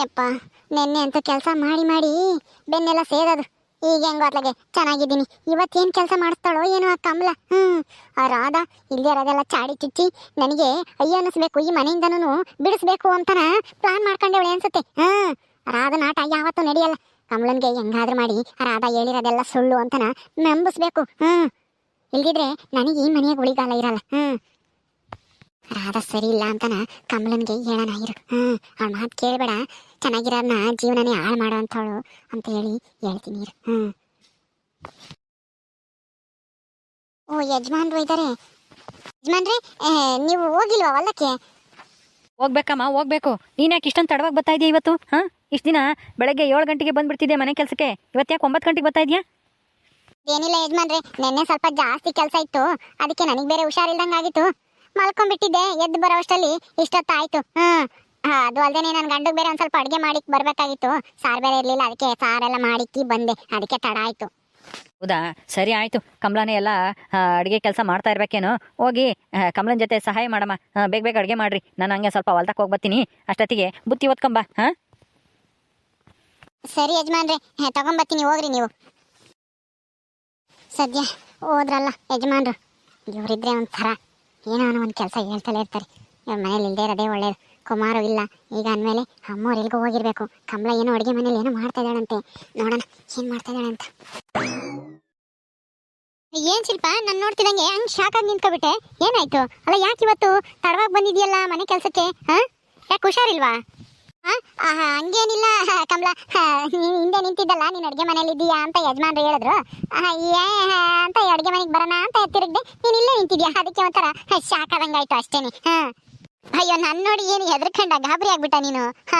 ಯಪ್ಪ, ನೆನ್ನೆ ಅಂತ ಕೆಲಸ ಮಾಡಿ ಮಾಡಿ ಬೆನ್ನೆಲ್ಲ ಸೇದದು. ಈಗ ಹೆಂಗ ಅತ್ಲಾಗೆ ಚೆನ್ನಾಗಿದ್ದೀನಿ. ಇವತ್ತೇನು ಕೆಲಸ ಮಾಡಿಸ್ತಾಳೋ ಏನೋ ಆ ಕಮಲ. ಹ್ಞೂ ಆ ರಾಧ ಇಲ್ಲದೆ ಇರೋದೆಲ್ಲ ಚಾಡಿ ಚುಚ್ಚಿ ನನಗೆ ಅಯ್ಯ ಅನ್ನಿಸ್ಬೇಕು, ಈ ಮನೆಯಿಂದನೂ ಬಿಡಿಸ್ಬೇಕು ಅಂತನ ಪ್ಲಾನ್ ಮಾಡ್ಕೊಂಡೇವಳೆ ಅನ್ಸುತ್ತೆ. ಹ್ಞೂ ರಾಧನ ನಾಟ ಯಾವತ್ತೂ ನಡೆಯಲ್ಲ. ಕಮಲನ್ಗೆ ಹೆಂಗಾದ್ರು ಮಾಡಿ ರಾಧ ಹೇಳಿರೋದೆಲ್ಲ ಸುಳ್ಳು ಅಂತನ ನಂಬಿಸ್ಬೇಕು. ಹ್ಞೂ ಇಲ್ದಿದ್ರೆ ನನಗೆ ಈ ಮನೆಯಾಗ ಉಳಿಗಾಲ ಇರಲ್ಲ. ಹ್ಞೂ ರಾಧಾ ಸರಿ ಇಲ್ಲ ಅಂತನ ಕಮಲನ್ಗೆ ಹೇಳೋಣ ಇರು. ಹ್ಮ್ ಅವಳ ಮಾತು ಕೇಳಬೇಡ. ಚೆನ್ನಾಗಿರೋದನ್ನ ಜೀವನನೇ ಹಾಳು ಮಾಡೋ ಅಂಥವಳು ಅಂತ ಹೇಳಿ ಹೇಳ್ತೀನಿ ಇರು. ಹ್ಮ್. ಓ ಯಜಮಾನ್ರು ಇದ್ದಾರೆ ಯಜಮಾನ್ರಿ ನೀವು ಹೋಗಿಲ್ವಾ ಹೊಲಕ್ಕೆ? ಹೋಗ್ಬೇಕಮ್ಮ ಹೋಗ್ಬೇಕು. ನೀನು ಯಾಕೆ ಇಷ್ಟೊಂದು ತಡವಾಗಿ ಬರ್ತಾ ಇದೆಯಾ ಇವತ್ತು? ಹಾ? ಇಷ್ಟು ದಿನ ಬೆಳಗ್ಗೆ ಏಳು ಗಂಟೆಗೆ ಬಂದ್ಬಿಡ್ತಿದ್ದೆ ಮನೆ ಕೆಲಸಕ್ಕೆ? ಇವತ್ತು ಯಾಕೆ ಒಂಬತ್ತು ಗಂಟೆಗೆ ಬರ್ತಾ ಇದೆಯಾ? ಏನಿಲ್ಲ ಯಜಮಾನ್ರಿ ನಿನ್ನೆ ಸ್ವಲ್ಪ ಜಾಸ್ತಿ ಕೆಲಸ ಇತ್ತು. ಅದಕ್ಕೆ ನನಗೆ ಬೇರೆ ಹುಷಾರಿಲ್ದಂಗೆ ಆಗಿತ್ತು ಮಲ್ಕೊಂಡ್ಬಿಟ್ಟಿದ್ದೆ ಎದ್ದು ಬರೋ ಅಷ್ಟರಲ್ಲಿ ಇಷ್ಟೊತ್ತಾಯ್ತು. ಹ್ಮ್. ಅದು ಅಲ್ಲದೆ ನನ್ನ ಗಂಡಗ್ ಬೇರೆ ಒಂದು ಸ್ವಲ್ಪ ಅಡುಗೆ ಮಾಡಿ ಬರಬೇಕಾಗಿತ್ತು. ಸಾರ್ ಬೇರೆ ಇರಲಿಲ್ಲ ಅದಕ್ಕೆ ಸಾರೆಲ್ಲ ಮಾಡಿಕ್ಕಿ ಬಂದೆ. ಅದಕ್ಕೆ ತಡ ಆಯ್ತು. ಹೌದಾ? ಸರಿ ಆಯ್ತು. ಕಮಲಾನೇ ಎಲ್ಲ ಅಡುಗೆ ಕೆಲಸ ಮಾಡ್ತಾ ಇರ್ಬೇಕೇನು? ಹೋಗಿ ಕಮಲನ ಜೊತೆ ಸಹಾಯ ಮಾಡಮ್ಮ. ಬೇಗ ಬೇಗ ಅಡುಗೆ ಮಾಡ್ರಿ. ನಾನು ಹಂಗೆ ಸ್ವಲ್ಪ ಹೊಲ್ದಕ್ಕೆ ಹೋಗಿ ಬರ್ತೀನಿ ಅಷ್ಟೊತ್ತಿಗೆ ಬುತ್ತಿ ಓದ್ಕೊಂಬ ಹಾಂ? ಸರಿ ಯಜಮಾನ್ರೆ ಹೇ, ತಗೊಂಬರ್ತೀನಿ ಹೋಗ್ರಿ ನೀವು. ಸದ್ಯ ಹೋದ್ರಲ್ಲ ಯಜಮಾನ್ರು. ಇವರಿದ್ರೆ ಒಂಥರ ಏನೋ ಅನ್ನೋ ಒಂದು ಕೆಲಸ ಹೇಳ್ತಲೇ ಇರ್ತಾರೆ. ಇವ್ರ ಮನೇಲಿ ಇಲ್ಲದೆ ಇರೋದೇ ಒಳ್ಳೇದು. ಕುಮಾರು ಇಲ್ಲ. ಈಗ ಅಂದಮೇಲೆ ಅಮ್ಮವ್ರು ಎಲ್ಗೂ ಹೋಗಿರ್ಬೇಕು. ಕಮಲ ಏನೋ ಅಡುಗೆ ಮನೇಲಿ ಏನೋ ಮಾಡ್ತಾ ಇದ್ದಾಳಂತೆ. ನೋಡೋಣ, ಏನು ಮಾಡ್ತಾ ಇದ್ದಾಳೆ ಅಂತ. ಏನ್ ಶಿಲ್ಪ, ನಾನು ನೋಡ್ತಿದಂಗೆ ಹಂಗ್ ಶಾಕ್ ಆಗಿ ನಿಂತ್ಕೊಬಿಟ್ಟೆ. ಏನಾಯ್ತು? ಅಲ್ಲ, ಯಾಕೆ ಇವತ್ತು ತಡವಾಗಿ ಬಂದಿದ್ಯಲ್ಲ ಮನೆ ಕೆಲಸಕ್ಕೆ, ಹಾ? ಯಾಕೆ ಹುಷಾರಿಲ್ವಾ? ಹಂಗೇನಿಲ್ಲ. ಕಮಲ ಹಿಂದೆ ನಿಂತಿದ್ದಲ್ಲ, ನೀನು ಅಡುಗೆ ಮನೇಲಿ ಇದೀಯಾ ಅಂತ ಯಜಮಾನ್ರು ಹೇಳಿದ್ರು. ಏ ಅಂತ ಅಡುಗೆ ಮನೆಗೆ ಬರೋಣ ಅಂತ ತಿರುಗ್ದೆ ನೀನ್ ಇಲ್ಲೇ ನಿಂತಿದ್ಯಾ? ಅದಕ್ಕೆ ಒಂಥರ ಶಾಕ್ ಆದಂಗಾಯ್ತು ಅಷ್ಟೇನೆ. ಹ. ಅಯ್ಯೋ ನನ್ನ ನೋಡಿ ಏನು ಹೆದರ್ಕಂಡ ಗಾಬರಿ ಆಗ್ಬಿಟ್ಟ ನೀನು. ಹ?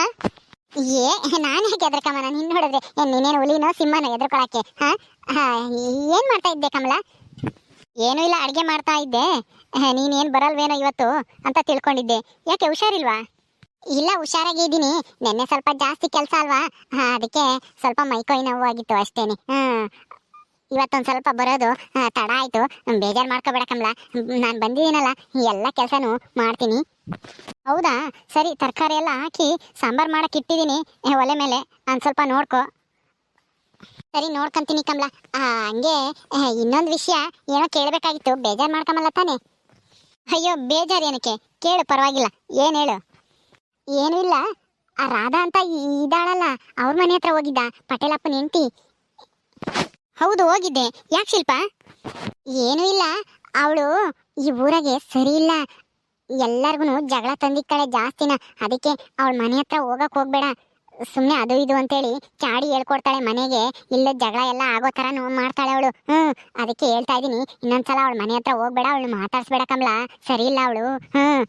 ಏ, ನಾನು ಹೇಗೆ ನಾನು ನಿನ್ನ ನೋಡಿದ್ರೆ ಏನ್ ನೀನೇನು ಹುಲಿನೋ ಸಿಂಹನೋ ಹೆದರ್ಕೊಳಕ್ಕೆ? ಹ? ಏನ್ ಮಾಡ್ತಾ ಇದ್ದೆ ಕಮಲ? ಏನೂ ಇಲ್ಲ, ಅಡ್ಗೆ ಮಾಡ್ತಾ ಇದ್ದೆ. ನೀನೇನ್ ಬರಲ್ವೇನೋ ಇವತ್ತು ಅಂತ ತಿಳ್ಕೊಂಡಿದ್ದೆ. ಯಾಕೆ, ಹುಷಾರಿಲ್ವಾ? ಇಲ್ಲ ಹುಷಾರಾಗಿ ಇದ್ದೀನಿ. ನಿನ್ನೆ ಸ್ವಲ್ಪ ಜಾಸ್ತಿ ಕೆಲಸ ಅಲ್ವಾ? ಹಾ ಅದಕ್ಕೆ ಸ್ವಲ್ಪ ಮೈಕೈ ನೋವು ಆಗಿತ್ತು ಅಷ್ಟೇನೆ. ಹ್ಮ್ ಇವತ್ತೊಂದು ಸ್ವಲ್ಪ ಬರೋದು. ಆ, ತಡ ಆಯ್ತು. ಬೇಜಾರು ಮಾಡ್ಕೋಬೇಡ ಕಮಲ. ನಾನು ಬಂದಿದ್ದೀನಲ್ಲ ಎಲ್ಲ ಕೆಲಸನೂ ಮಾಡ್ತೀನಿ. ಹೌದಾ? ಸರಿ ತರಕಾರಿ ಎಲ್ಲ ಹಾಕಿ ಸಾಂಬಾರು ಮಾಡಕ್ಕೆ ಇಟ್ಟಿದ್ದೀನಿ. ಒಲೆ ಮೇಲೆ. ನಾನು ಸ್ವಲ್ಪ ನೋಡ್ಕೊ. ಸರಿ ನೋಡ್ಕೊಂತೀನಿ ಕಮಲ. ಆ, ಹಂಗೆ ಇನ್ನೊಂದು ವಿಷಯ ಏನೋ ಕೇಳಬೇಕಾಗಿತ್ತು. ಬೇಜಾರು ಮಾಡ್ಕೊಂಬಲ್ಲ ತಾನೆ? ಅಯ್ಯೋ ಬೇಜಾರು ಏನಕ್ಕೆ? ಕೇಳು ಪರವಾಗಿಲ್ಲ. ಏನು ಹೇಳು? ಏನೂ ಇಲ್ಲ ಆ ರಾಧಾ ಅಂತ ಇದ್ದಾಳಲ್ಲ ಇದಾಳಲ್ಲ, ಅವ್ರ ಮನೆ ಹತ್ರ ಹೋಗಿದ್ದ, ಪಟೇಲಪ್ಪನ ಹೆಂಡತಿ. ಹೌದು, ಹೋಗಿದ್ದೆ. ಯಾಕೆ ಶಿಲ್ಪ? ಏನೂ ಇಲ್ಲ. ಅವಳು ಈ ಊರಾಗೆ ಸರಿ ಇಲ್ಲ. ಎಲ್ಲರಿಗೂ ಜಗಳ ತಂದಿಕ್ಕಳೆ ಜಾಸ್ತಿನ. ಅದಕ್ಕೆ ಅವಳ ಮನೆ ಹತ್ರ ಹೋಗಕ್ ಹೋಗ್ಬೇಡ. ಸುಮ್ಮನೆ ಅದು ಇದು ಅಂತೇಳಿ ಚಾಡಿ ಹೇಳ್ಕೊಡ್ತಾಳೆ ಮನೆಗೆ. ಇಲ್ಲ ಜಗಳ ಎಲ್ಲ ಆಗೋ ಥರ ಮಾಡ್ತಾಳೆ ಅವಳು. ಹ್ಞೂ ಅದಕ್ಕೆ ಹೇಳ್ತಾ ಇದ್ದೀನಿ ಇನ್ನೊಂದ್ಸಲ ಅವಳ ಮನೆ ಹತ್ರ ಹೋಗ್ಬೇಡ ಅವಳು ಮಾತಾಡ್ಸ್ಬೇಡ ಕಮಲ. ಸರಿ ಇಲ್ಲ ಅವಳು. ಹ್ಮ್.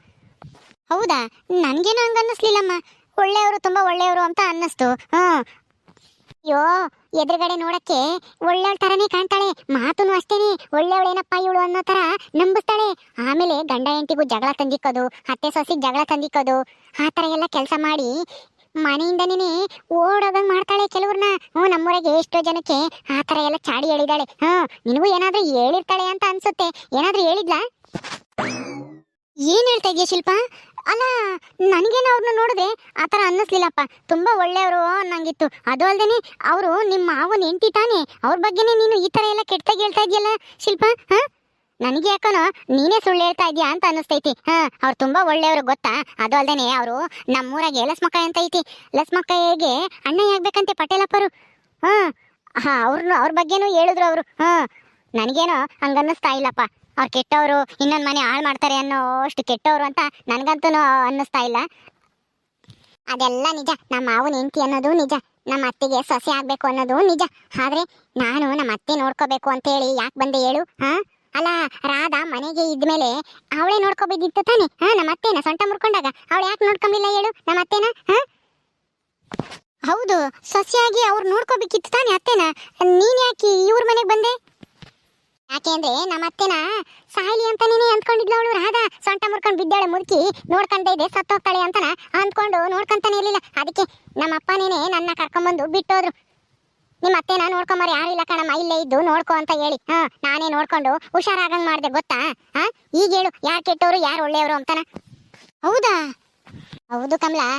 ಹೌದಾ? ನನ್ಗೇನು ಹಂಗ ಅನ್ನಿಸ್ಲಿಲ್ಲಮ್ಮ. ಒಳ್ಳೆಯವರು ತುಂಬಾ ಒಳ್ಳೆಯವರು ಅಂತ ಅನ್ನಿಸ್ತು. ಹ್ಮ್. ಅಯ್ಯೋ, ಎದುರುಗಡೆ ನೋಡಕ್ಕೆ ಒಳ್ಳೆಯವಳ ತರನೇ ಕಾಣ್ತಾಳೆ. ಮಾತುನು ಅಷ್ಟೇನೆ. ಒಳ್ಳೆಯವಳೇನಪ್ಪ ಇವಳು ಅನ್ನೋ ತರ ನಂಬಿಸ್ತಾಳೆ. ಆಮೇಲೆ ಗಂಡ ಹೆಂಡತಿಗೂ ಜಗಳ ತಂದಿಕ್ಕೋದು, ಅತ್ತೆ ಸೊಸಿಗೆ ಜಗಳ ತಂದಿಕ್ಕೋದು, ಆ ಥರ ಎಲ್ಲ ಕೆಲಸ ಮಾಡಿ ಮನೆಯಿಂದನೇ ಓಡೋಗಂಗೆ ಮಾಡ್ತಾಳೆ ಕೆಲವ್ರನ್ನ. ಹ್ಞೂ ನಮ್ಮೂರಾಗೆ ಎಷ್ಟೋ ಜನಕ್ಕೆ ಆ ಥರ ಎಲ್ಲ ಚಾಡಿ ಹೇಳಿದಾಳೆ ಹ್ಞೂ ನಿನಗೂ ಏನಾದ್ರೂ ಹೇಳಿರ್ತಾಳೆ ಅಂತ ಅನ್ಸುತ್ತೆ. ಏನಾದ್ರೂ ಹೇಳಿದ್ಲಾ? ಏನ್ ಹೇಳ್ತಾ ಇದೆಯಾ ಶಿಲ್ಪ? ಅಲ್ಲ, ನನಗೇನು ಅವ್ರನ್ನ ನೋಡಿದೆ ಆ ಥರ ಅನ್ನಿಸ್ಲಿಲ್ಲಪ್ಪ. ತುಂಬಾ ಒಳ್ಳೆಯವರು, ಅನ್ನಂಗಿತ್ತು. ಅದು ಅಲ್ದೇನೆ ಅವರು ನಿಮ್ಮ ಮಾವನ ಹೆಂಡತಿ ತಾನೆ. ಅವ್ರ ಬಗ್ಗೆನೇ ನೀನು ಈ ಥರ ಎಲ್ಲ ಕೆಟ್ಟದಾಗಿ ಹೇಳ್ತಾ ಇದೆಯಲ್ಲ ಶಿಲ್ಪ, ಹಾ? ನನಗೆ ಯಾಕನೋ ನೀನೇ ಸುಳ್ಳು ಹೇಳ್ತಾ ಇದೀಯಾ ಅಂತ ಅನ್ನಿಸ್ತೈತಿ. ಹಾ, ಅವ್ರು ತುಂಬಾ ಒಳ್ಳೆಯವರು, ಗೊತ್ತಾ? ಅದು ಅಲ್ದೇನೆ ಅವರು ನಮ್ಮೂರಾಗೆ ಲಸ್ಮಕ್ಕ ಅಂತ ಐತಿ. ಲಸ್ಮಕಾಯಿಗೆ ಅಣ್ಣ ಆಗ್ಬೇಕಂತೆ ಪಟೇಲಪ್ಪರು. ಹಾ ಹಾ ಅವ್ರನ್ನ ಅವ್ರ ಬಗ್ಗೆನೂ ಹೇಳಿದ್ರು ಅವರು. ಹಾ, ನನಗೇನೋ ಹಂಗನ್ನಿಸ್ತಾ ಇಲ್ಲಪ್ಪ. ಅವ್ರು ಕೆಟ್ಟವರು ಇನ್ನೊಂದು ಮನೆ ಹಾಳು ಮಾಡ್ತಾರೆ ಅನ್ನೋ ಅಷ್ಟು ಕೆಟ್ಟವರು ಅಂತ ನನಗಂತೂ ಅನ್ನಿಸ್ತಾ ಇಲ್ಲ. ಅದೆಲ್ಲ ನಿಜ. ನಮ್ಮ ಮಾವನ ಹೆಂಡತಿ ಅನ್ನೋದು ನಿಜ. ನಮ್ಮ ಅತ್ತೆಗೆ ಸೊಸೆ ಆಗ್ಬೇಕು ಅನ್ನೋದು ನಿಜ. ಆದ್ರೆ ನಾನು ನಮ್ಮ ಅತ್ತೆ ನೋಡ್ಕೋಬೇಕು ಅಂತ ಹೇಳಿ ಯಾಕೆ ಬಂದೆ ಹೇಳು, ಹಾ? ಅಲ್ಲ, ರಾಧಾ ಮನೆಗೆ ಇದ್ಮೇಲೆ ಅವಳೇ ನೋಡ್ಕೋಬೇಕಿತ್ತು ತಾನೆ, ಹಾ ನಮ್ಮ ಅತ್ತೆನ ಸೊಂಟ ಮುರ್ಕೊಂಡಾಗ? ಅವಳು ಯಾಕೆ ನೋಡ್ಕೊಂಬಿಲ್ಲ ಹೇಳು ನಮ್ಮ ಅತ್ತೆನ, ಹಾ? ಹೌದು, ಸೊಸೆಯಾಗಿ ಅವ್ರು ನೋಡ್ಕೋಬೇಕಿತ್ತು ತಾನೆ ಅತ್ತೆನ. ನೀನ್ ಯಾಕೆ ಇವ್ರ ಮನೆಗೆ ಬಂದೆ? ಯಾಕೆ ಅಂದ್ರೆ ನಮ್ಮ ಅತ್ತೆನ ಸಾಯ್ಲಿ ಅಂತಾನೇನೆ ಅಂದ್ಕೊಂಡಿದ್ಲು ಅವಳು ರಾಧಾ. ಸೊಂಟ ಮುರ್ಕೊಂಡು ಬಿದ್ದಾಳೆ ಮುದುಕಿ. ನೋಡ್ಕೊಂತ ಇದೆ, ಸತ್ತೋಗ್ತಾಳೆ ಅಂತನ ಅಂದ್ಕೊಂಡು ನೋಡ್ಕೊಂತಾನೆ ಇರ್ಲಿಲ್ಲ. ಅದಕ್ಕೆ ನಮ್ಮ ಅಪ್ಪನೇನೆ ನನ್ನ ಕರ್ಕೊಂಬಂದು ಬಿಟ್ಟೋದ್ರು. ನಿಮ್ಮ ಅತ್ತೆನ ನೋಡ್ಕೊಂಬಾರ, ಯಾರು ಇಲ್ಲ ಕಣಮ್ಮ, ಇಲ್ಲೇ ಇದ್ದು ನೋಡ್ಕೊ ಅಂತ ಹೇಳಿ. ಹಾ, ನಾನೇ ನೋಡ್ಕೊಂಡು ಹುಷಾರಾಗಂಗ್ ಮಾಡ್ದೆ, ಗೊತ್ತಾ? ಹಾ, ಈಗ ಹೇಳು, ಯಾರು ಕೆಟ್ಟವರು ಯಾರು ಒಳ್ಳೆಯವರು ಅಂತನ? ಹೌದಾ? ಹೌದು ಕಮಲಾ.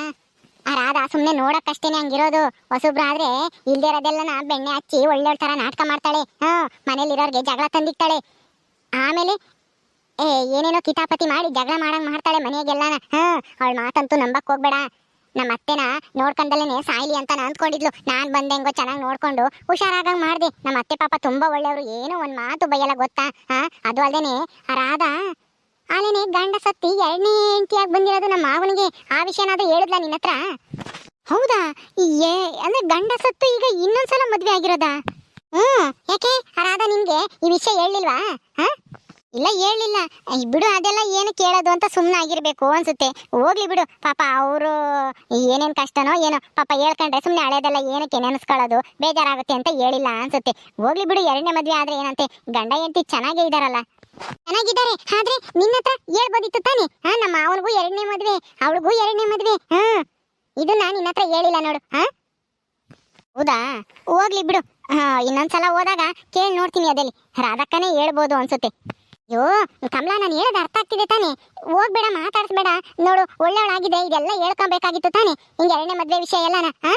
ಆ ರಾಧಾ ಸುಮ್ಮನೆ ನೋಡಕ್ಕಷ್ಟೇನೆ ಹಂಗಿರೋದು. ಹೊಸಬ್ರು ಆದ್ರೆ ಇಲ್ದೇ ಇರೋದೆಲ್ಲನ ಬೆಣ್ಣೆ ಹಚ್ಚಿ ಒಳ್ಳೆ ತರ ನಾಟಕ ಮಾಡ್ತಾಳೆ. ಹಾ ಮನೇಲಿರೋರ್ಗೆ ಜಗಳ ತಂದಿಕ್ತಾಳೆ. ಆಮೇಲೆ, ಏ, ಏನೇನೋ ಕಿತಾಪತಿ ಮಾಡಿ ಜಗಳ ಮಾಡಂಗ್ ಮಾಡ್ತಾಳೆ ಮನೆಗೆಲ್ಲನ. ಹಾ, ಅವಳ ಮಾತಂತೂ ನಂಬಕ್ ಹೋಗ್ಬೇಡ. ನಮ್ಮ ಅತ್ತೆನ ನೋಡ್ಕೊಂಡಲ್ಲೇನೆ ಸಾಯ್ಲಿ ಅಂತ ನಾನು ಅಂದ್ಕೊಂಡಿದ್ಲು. ನಾನ್ ಬಂದೆ ಹೆಂಗೋ ಚೆನ್ನಾಗಿ ನೋಡ್ಕೊಂಡು ಹುಷಾರಾಗಂಗ್ ಮಾಡ್ದೆ. ನಮ್ಮ ಅತ್ತೆ ಪಾಪ ತುಂಬಾ ಒಳ್ಳೆಯವರು. ಏನೋ ಒಂದ್ ಮಾತು ಬೈಯಲ್ಲ ಗೊತ್ತಾ? ಹಾ, ಅದು ಅಲ್ದೇನೆ ಆ ರಾಧಾ ಆಲೇನೆ ಗಂಡ ಸತ್ತಿ ಎರಡನೇ ಹೆಂಡತಿಯಾಗಿ ಬಂದಿರೋದು ನಮ್ಮ ಮಾವನಿಗೆ. ಆ ವಿಷಯನಾದ್ರೂ ಹೇಳಿದ್ಲ ನಿನ್ನ ಹತ್ರ? ಹೌದಾ? ಏ ಅಂದ್ರೆ ಗಂಡ ಸತ್ತು ಈಗ ಇನ್ನೊಂದ್ಸಲ ಮದ್ವೆ ಆಗಿರೋದಾ? ಹ್ಮ್ ಯಾಕೆ? ಆ ನಿಮಗೆ ಈ ವಿಷಯ ಹೇಳಿಲ್ವಾ ಹಾ? ಇಲ್ಲ ಹೇಳಿಲ್ಲ ಬಿಡು, ಅದೆಲ್ಲ ಏನು ಕೇಳೋದು ಅಂತ ಸುಮ್ಮನೆ ಆಗಿರ್ಬೇಕು ಅನ್ಸುತ್ತೆ. ಹೋಗ್ಲಿ ಬಿಡು. ಪಾಪ ಅವರು ಏನೇನು ಕಷ್ಟನೋ ಏನೋ, ಪಾಪ ಹೇಳ್ಕೊಂಡ್ರೆ ಸುಮ್ಮನೆ ಹಳೇದೆಲ್ಲ ಏನಕ್ಕೆ ನೆನೆಸ್ಕೊಳ್ಳೋದು? ಬೇಜಾರಾಗುತ್ತೆ ಅಂತ ಹೇಳಿಲ್ಲ ಅನ್ಸುತ್ತೆ. ಹೋಗ್ಲಿ ಬಿಡು, ಎರಡನೇ ಮದುವೆ ಆದ್ರೆ ಏನಂತೆ? ಗಂಡ ಹೆಂಡತಿ ಚೆನ್ನಾಗೇ ಇದಾರಲ್ಲ. ಚೆನ್ನಾಗಿದ್ದಾರೆ. ಆದ್ರೆ ನಿನ್ನ ಹತ್ರ ಹೇಳ್ಬೋದಿತ್ತು ತಾನೆ? ಹಾ ನಮ್ಮ ಅವನಿಗೂ ಎರಡನೇ ಮದ್ವೆ, ಅವಳಿಗೂ ಎರಡನೇ ಮದ್ವೆ. ಹಾ ನಾನು ನಿನ್ನ ಹತ್ರ ಹೇಳಿಲ್ಲ ನೋಡು. ಹಾ ಹೌದಾ? ಹೋಗ್ಲಿ ಬಿಡು. ಹಾ ಇನ್ನೊಂದ್ಸಲ ಹೋದಾಗ ಕೇಳಿ ನೋಡ್ತೀನಿ ಅದಲ್ಲಿ ರಾಧಕ್ಕನೇ ಹೇಳ್ಬೋದು ಅನ್ಸುತ್ತೆ. ಅಯ್ಯೋ, ಕಮಲಾ, ನಾನು ಹೇಳೋದು ಅರ್ಥ ಆಗ್ತಿದೆ ತಾನೆ. ಹೋಗ್ಬೇಡ, ಮಾತಾಡ್ಸ್ಬೇಡ. ನೋಡು ಒಳ್ಳೆಯವಳಾಗಿದೆ ಇದೆಲ್ಲ ಹೇಳ್ಕೊಬೇಕಾಗಿತ್ತು ತಾನೆ. ಹಿಂಗೆ ಎರಡನೇ ಮದ್ವೆ ವಿಷಯ ಎಲ್ಲನ? ಹಾ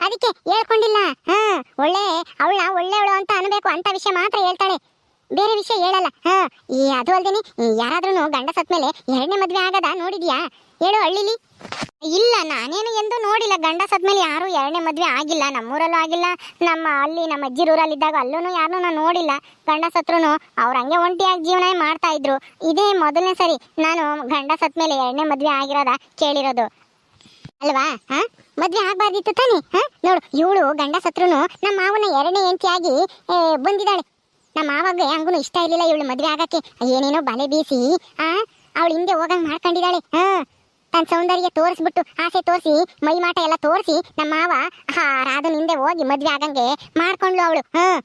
ಅದಕ್ಕೆ ಹೇಳ್ಕೊಂಡಿಲ್ಲ. ಹಾ ಒಳ್ಳೆ ಅವಳ ಒಳ್ಳೆಯವಳು ಅಂತ ಅನ್ಬೇಕು ಅಂತ ವಿಷಯ ಮಾತ್ರ ಹೇಳ್ತಾಳೆ. ಬೇರೆ ವಿಷಯ ಹೇಳಲ್ಲ. ಹಾ, ಈ ಅದು ಅಲ್ದೇನೆ ಯಾರಾದ್ರೂ ಗಂಡ ಸತ್ಮೇಲೆ ಎರಡನೇ ಮದ್ವೆ ಆಗದ ನೋಡಿದ್ಯಾ? ಹೇಳು ಹಳ್ಳಿಲಿ. ಇಲ್ಲ, ನಾನೇನು ಎಂದು ನೋಡಿಲ್ಲ. ಗಂಡ ಸತ್ಮೇಲೆ ಯಾರು ಎರಡನೇ ಮದ್ವೆ ಆಗಿಲ್ಲ. ನಮ್ಮೂರಲ್ಲೂ ಆಗಿಲ್ಲ. ನಮ್ಮ ಅಲ್ಲಿ, ನಮ್ಮ ಅಜ್ಜಿ ಊರಲ್ಲಿದ್ದಾಗ ಅಲ್ಲೂ ಯಾರನ್ನೂ ನಾನು ನೋಡಿಲ್ಲ. ಗಂಡ ಸತ್ರು ಅವ್ರು ಹಂಗೆ ಒಂಟಿಯಾಗಿ ಜೀವನ ಮಾಡ್ತಾ ಇದ್ರು. ಇದೇ ಮೊದಲನೇ ಸರಿ ನಾನು ಗಂಡ ಸತ್ಮೇಲೆ ಎರಡನೇ ಮದ್ವೆ ಆಗಿರೋದ ಕೇಳಿರೋದು. ಅಲ್ವಾ? ಹಾ? ಮದ್ವೆ ಆಗ್ಬಾರ್ದಿತ್ತು ತಾನೆ? ಹಾ? ನೋಡು, ಇವಳು ಗಂಡ ಸತ್ರು ನಮ್ಮ ಮಾವನ ಎರಡನೇ ಎಂಟಿಯಾಗಿ ಬಂದಿದ್ದಾಳೆ. ನಮ್ಮ ಮಾವಾಗ ಹಂಗೂ ಇಷ್ಟ ಇರಲಿಲ್ಲ ಇವಳು ಮದುವೆ ಆಗಕ್ಕೆ. ಏನೇನೋ ಬಲೆ ಬೀಸಿ, ಆ, ಅವಳು ಹಿಂದೆ ಹೋಗಂಗ್ ಮಾಡ್ಕೊಂಡಿದ್ದಾಳೆ. ಹಾ ತನ್ನ ಸೌಂದರ್ಯ ತೋರಿಸ್ಬಿಟ್ಟು, ಆಸೆ ತೋರಿಸಿ, ಮೈ ಮಾಟ ಎಲ್ಲ ತೋರಿಸಿ, ನಮ್ಮ ಮಾವ ಹಾ ರಾಧನ ಹಿಂದೆ ಹೋಗಿ ಮದುವೆ ಆಗಂಗೆ ಮಾಡ್ಕೊಂಡ್ಲು ಅವಳು. ಹಾ,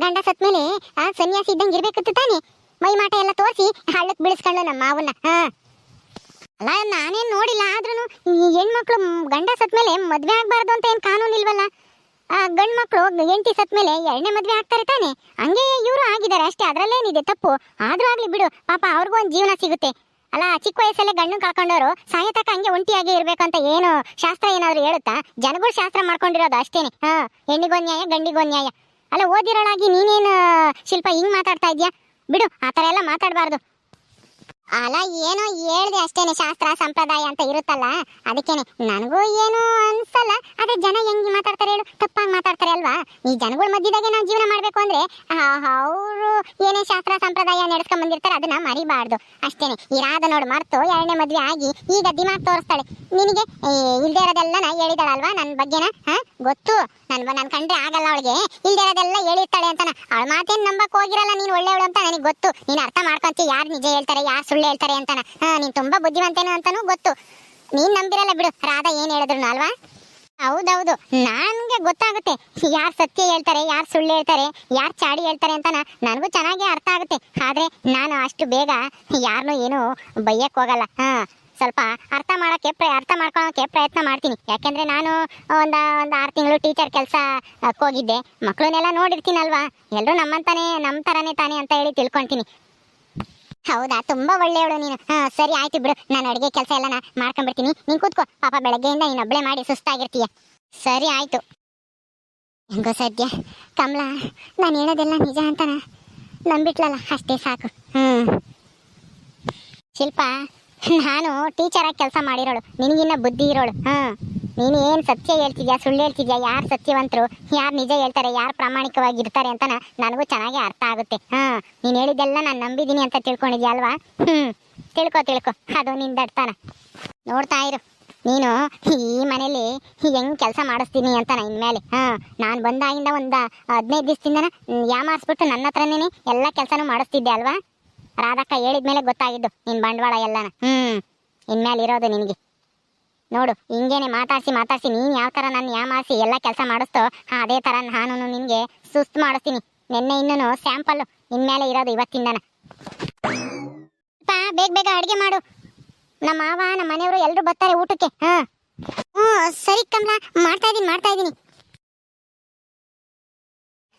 ಗಂಡ ಸತ್ಮೇಲೆ ಆ, ಸನ್ಯಾಸಿ ಇದ್ದಂಗೆ ಇರ್ಬೇಕಿತ್ತು ತಾನೆ. ಮೈ ಮಾಟ ಎಲ್ಲ ತೋರಿಸಿ ಹಳ್ಳಕ್ಕೆ ಬಿಡಿಸ್ಕೊಂಡ್ಲು ನಮ್ಮ ಮಾವನ್ನ. ಹಾ. ಅಲ್ಲ, ನಾನೇನು ನೋಡಿಲ್ಲ ಆದ್ರೂ ಹೆಣ್ಮಕ್ಳು ಗಂಡ ಸತ್ಮೇಲೆ ಮದ್ವೆ ಆಗ್ಬಾರ್ದು ಅಂತ ಏನು ಕಾನೂನು ಇಲ್ವಲ್ಲ ಗಂಡ್ ಹೆಂಡ್ತಿ ಸತ್ ಮೇಲೆ ಎರಡನೇ ಮದ್ವೆ ಆಗ್ತಾರೆ ತಾನೆ. ಹಂಗೆ ಇವರು ಆಗಿದ್ದಾರೆ ಅಷ್ಟೇ, ಅದ್ರಲ್ಲೇನಿದೆ ತಪ್ಪು. ಆದ್ರೂ ಆಗ್ಲಿ ಬಿಡು, ಪಾಪ ಅವ್ರಿಗೂ ಒಂದ್ ಜೀವನ ಸಿಗುತ್ತೆ. ಅಲ್ಲ, ಚಿಕ್ಕ ವಯಸ್ಸಲ್ಲೇ ಗಂಡು ಕಳ್ಕೊಂಡವರು ಸಾಯತಕ್ಕ ಹಂಗೆ ಒಂಟಿಯಾಗಿ ಇರ್ಬೇಕಂತ ಏನು ಶಾಸ್ತ್ರ ಏನಾದ್ರು ಹೇಳುತ್ತಾ? ಜನಗಳು ಶಾಸ್ತ್ರ ಮಾಡ್ಕೊಂಡಿರೋದು ಅಷ್ಟೇನೆ. ಹಾ ಹೆಣ್ಣಿಗೊಂದ್ ನ್ಯಾಯ ಗಂಡಿಗೊಂದ್ ನ್ಯಾಯ ಅಲ್ಲ, ಓದಿರೋಳಾಗಿ ನೀನೇನು, ಶಿಲ್ಪ, ಹಿಂಗ್ ಮಾತಾಡ್ತಾ ಇದ್ಯಾ? ಬಿಡು, ಆ ಥರ ಎಲ್ಲ ಮಾತಾಡಬಾರ್ದು. ಅಲ್ಲ, ಏನೋ ಹೇಳ್ದೆ ಅಷ್ಟೇನೆ, ಶಾಸ್ತ್ರ, ಸಂಪ್ರದಾಯ ಅಂತ ಇರುತ್ತಲ್ಲ? ಅದಕ್ಕೇನೆ, ನನಗೂ ಏನು ಅನ್ಸಲ್ಲ ಅದೇ ಜನ ಹೆಂಗ್ ಮಾತಾಡ್ತಾರೆ ಹೇಳು? ತಪ್ಪಾಗಿ ಮಾತಾಡ್ತಾರೆ ಅಲ್ವಾ? ಈ ಜನಗಳ ಮಧ್ಯದಾಗೆ ನಾವು ಜೀವನ ಮಾಡ್ಬೇಕು ಅಂದ್ರೆ ಅವರು ಏನೇ ಶಾಸ್ತ್ರ, ಸಂಪ್ರದಾಯ ನಡೆಸ್ಕೊಂಡ್ ಬಂದಿರ್ತಾರೆ, ಅದನ್ನ ಮರಿಬಾರ್ದು. ಅಷ್ಟೇನೆ, ಈ ನೋಡು ಮರ್ತು ಎರಡನೇ ಮದ್ವೆ ಆಗಿ ಈಗ ದಿಮಾಗ್ ತೋರಿಸ್ತಾಳೆ. ನಿನಗೆ ಇಲ್ಲದೆ ಇರೋದೆಲ್ಲ ನಾ ಹೇಳಿದಾಳಲ್ವಾ ನನ್ನ ಬಗ್ಗೆನ? ಹಾ? ಗೊತ್ತು. ನನ್ ನನ್ ಕಂಡ್ರೆ ಆಗಲ್ಲ ಅವಳಿಗೆ. ಇಲ್ದೇ ಇರೋದೆಲ್ಲ ಹೇಳಿರ್ತಾಳೆ ಅಂತಾನ. ಅವಳ ಮಾತೇನ್ ನಂಬಕ್ ಹೋಗಿರಲ್ಲ ನೀನ್ ಒಳ್ಳೆಯವಳು ಅಂತ ನನಗೆ ಗೊತ್ತು. ನೀನ್ ಅರ್ಥ ಮಾಡ್ಕೊಂತೀಯ ಯಾರು ನಿಜ ಹೇಳ್ತಾರೆ, ಯಾರು ಸುಳ್ಳು ಹೇಳ್ತಾರೆ ಅಂತಾನ. ಹಾ, ನೀನ್ ತುಂಬಾ ಬುದ್ಧಿವಂತೇನು ಅಂತಾನೂ ಗೊತ್ತು. ನೀನ್ ನಂಬಿರಲ್ಲ ಬಿಡು. ರಾಧಾ ಏನ್ ಹೇಳಿದ್ರು ಅಲ್ವಾ? ಹೌದೌದು. ನನ್ಗೆ ಗೊತ್ತಾಗುತ್ತೆ. ಯಾರು ಸತ್ಯ ಹೇಳ್ತಾರೆ, ಯಾರು ಸುಳ್ಳು ಹೇಳ್ತಾರೆ, ಯಾರು ಚಾಡಿ ಹೇಳ್ತಾರೆ ಅಂತಾನ ನನಗೂ ಚೆನ್ನಾಗಿ ಅರ್ಥ ಆಗುತ್ತೆ. ಆದ್ರೆ ನಾನು ಅಷ್ಟು ಬೇಗ ಯಾರನ್ನೂ ಏನು ಬೈಯಕ್ ಹೋಗಲ್ಲ. ಹಾ, ಸ್ವಲ್ಪ ಅರ್ಥ ಮಾಡಕ್ಕೆ ಪ್ರ, ಅರ್ಥ ಮಾಡ್ಕೊಳಕ್ಕೆ ಪ್ರಯತ್ನ ಮಾಡ್ತೀನಿ. ಯಾಕೆಂದ್ರೆ ನಾನು ಒಂದ, ಒಂದು ಆರು ತಿಂಗಳು ಟೀಚರ್ ಕೆಲಸ ಹೋಗಿದ್ದೆ. ಮಕ್ಕಳನ್ನೆಲ್ಲ ನೋಡಿರ್ತೀನಲ್ವಾ? ಎಲ್ಲರೂ ನಮ್ಮಂತಾನೆ ನಮ್ಮ ಥರನೇ ತಾನೇ ಅಂತ ಹೇಳಿ ತಿಳ್ಕೊಂತೀನಿ. ಹೌದಾ? ತುಂಬಾ ಒಳ್ಳೆಯವಳು ನೀನು. ಸರಿ, ಆಯ್ತು ಬಿಡು. ನಾನು ಅಡುಗೆ ಕೆಲಸ ಎಲ್ಲ ಮಾಡ್ಕೊಂಡ್ಬಿಡ್ತೀನಿ. ನೀನ್ ಕೂತ್ಕೋ. ಪಾಪ ಬೆಳಗ್ಗೆಯಿಂದ ನೀನು ಒಬ್ಳೆ ಮಾಡಿ ಸುಸ್ತಾಗಿರ್ತೀಯ. ಸರಿ, ಆಯ್ತು. ಹೆಂಗೋ ಸದ್ಯ. ಕಮಲಾ, ನಾನು ಹೇಳೋದೆಲ್ಲ ನಿಜ ಅಂತನ? ನಂಬಿಟ್ಲಲ್ಲ? ಅಷ್ಟೇ ಸಾಕು. ಹ್ಮ್. ಶಿಲ್ಪ, ನಾನು ಟೀಚರಾಗಿ ಕೆಲಸ ಮಾಡಿರೋಳು. ನಿನಗಿನ್ನ ಬುದ್ಧಿ ಇರೋಳು. ಹಾ ನೀನು ಏನು ಸತ್ಯ ಹೇಳ್ತಿದ್ಯಾ, ಸುಳ್ಳು ಹೇಳ್ತಿದ್ಯಾ, ಯಾರು ಸತ್ಯವಂತರು, ಯಾರು ನಿಜ ಹೇಳ್ತಾರೆ, ಯಾರು ಪ್ರಾಮಾಣಿಕವಾಗಿ ಇರ್ತಾರೆ ಅಂತ ನನಗೂ ಚೆನ್ನಾಗಿ ಅರ್ಥ ಆಗುತ್ತೆ. ಹಾ, ನೀನು ಹೇಳಿದ್ದೆಲ್ಲ ನಾನು ನಂಬಿದ್ದೀನಿ ಅಂತ ತಿಳ್ಕೊಂಡಿದ್ಯಾ ಅಲ್ವಾ? ಹ್ಮ್, ತಿಳ್ಕೊ ತಿಳ್ಕೊ. ಅದು ನಿನ್ ದಡ್ತಾನ. ನೋಡ್ತಾ ಇರು. ನೀನು ಈ ಮನೇಲಿ ಹೆಂಗ್ ಕೆಲಸ ಮಾಡಿಸ್ತೀನಿ ಅಂತ ನಾ ಇನ್ಮೇಲೆ. ಹಾ, ನಾನು ಬಂದಾಗಿಂದ ಒಂದು ಹದಿನೈದು ದಿವಸದಿಂದ ಯಾಮಾರಿಸ್ಬಿಟ್ಟು ನನ್ನ ಹತ್ರನೇ ಎಲ್ಲ ಕೆಲಸನೂ ಮಾಡಿಸ್ತಿದ್ದೆ ಅಲ್ವಾ? ರಾಧಕ್ಕ ಹೇಳಿದ್ಮೇಲೆ ಗೊತ್ತಾಗಿದ್ದು, ನಿನ್ ಬಂಡವಾಳ ಎಲ್ಲನ. ಹ್ಮ್ ಇನ್ಮೇಲೆ ಇರೋದು ನಿನಗೆ. ನೋಡು ಹಿಂಗೇನೆ ಮಾತಾಡಿಸಿ ಮಾತಾಡಿಸಿ ನೀನ್ ಯಾವ ತರ ನನ್ನ ಯಾಮಾಸಿ ಎಲ್ಲ ಕೆಲಸ ಮಾಡಿಸ್ತೋ ಹಾ, ಅದೇ ತರ ನಾನು ನಿನ್ಗೆ ಸುಸ್ತು ಮಾಡಿಸ್ತೀನಿ. ನಿನ್ನೆ ಇನ್ನೂ ಸ್ಯಾಂಪಲ್ ಇನ್ಮೇಲೆ ಇರೋದು ಇವತ್ತಿಂದನ. ಬೇಗ ಬೇಗ ಅಡಿಗೆ ಮಾಡು. ನಮ್ಮ ಮಾವ ನಮ್ಮ ಮನೆಯವರು ಎಲ್ಲರೂ ಬರ್ತಾರೆ ಊಟಕ್ಕೆ ಹಾ. ಹ್ಞೂ ಸರಿ ಕಮಲಾ ಮಾಡ್ತಾ ಇದೀನಿ ಮಾಡ್ತಾ ಇದೀನಿ.